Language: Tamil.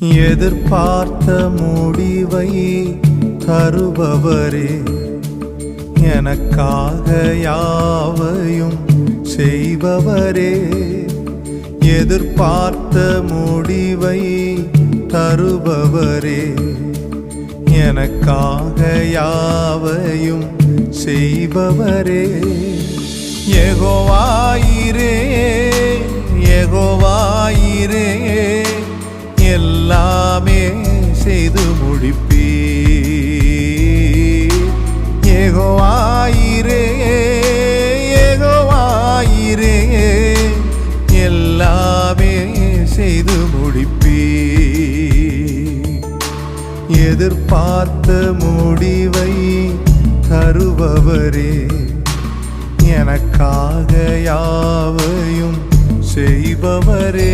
எதிர்பார்த்த முடிவை தருபவரே. எனக்காக யாவையும் செய்பவரே. எதிர்பார்த்த முடிவை தருபவரே. எனக்காக யாவையும் செய்பவரே. எகோவா எல்லாமே செய்து முடிப்பீ ஏகோவாயிரே ஏகோவாயிரே எல்லாமே செய்து முடிப்பீ எதிர்பார்த்த முடிவை தருபவரே எனக்காக யாவையும் செய்பவரே.